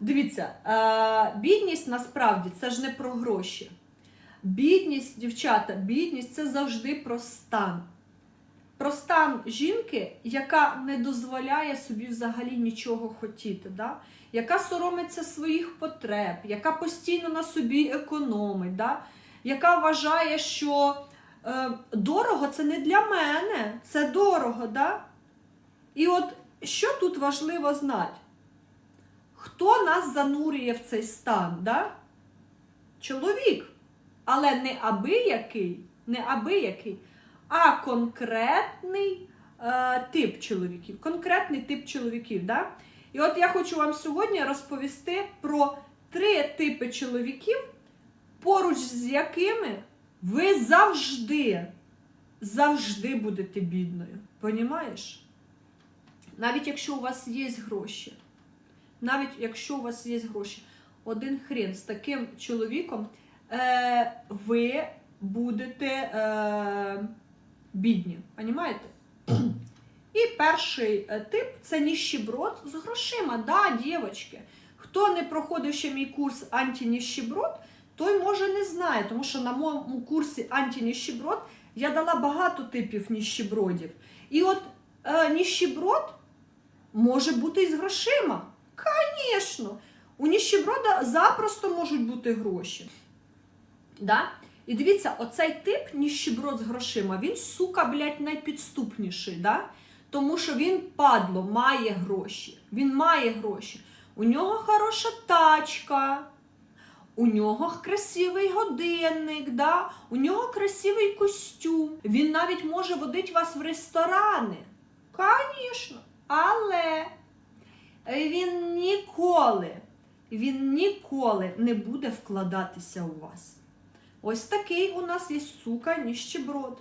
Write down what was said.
Дивіться, е, бідність насправді це ж не про гроші. Бідність, дівчата, бідність це завжди про стан. Про стан жінки, яка не дозволяє собі взагалі нічого хотіти, да? яка соромиться своїх потреб, яка постійно на собі економить, да? яка вважає, що е, дорого це не для мене, це дорого. Да? І от що тут важливо знати? Хто нас занурює в цей стан? Да? Чоловік. Але не абиякий, не абиякий, а конкретний е, тип чоловіків. Конкретний тип чоловіків. Да? І от я хочу вам сьогодні розповісти про три типи чоловіків, поруч з якими ви завжди, завжди будете бідною. Понімаєш? Навіть якщо у вас є гроші. Навіть якщо у вас є гроші, один хрен з таким чоловіком е, ви будете е, бідні. Понімаєте? І перший е, тип це ніщеброд з грошима. Да, дівчатки. Хто не проходив ще мій курс антиніщеброд, той може не знає, тому що на моєму курсі антиніщеброд я дала багато типів ніщебродів. І от е, ніщеброд може бути і з грошима. Звісно, у ніщеброда запросто можуть бути гроші. Да? І дивіться, оцей тип ніщеброд з грошима, він, сука, блядь, найпідступніший. Да? Тому що він падло, має гроші. Він має гроші. У нього хороша тачка, у нього красивий годинник, да? у нього красивий костюм. Він навіть може водити вас в ресторани. Звісно. Але він ніколи, він ніколи не буде вкладатися у вас. Ось такий у нас є сука ніщеброд.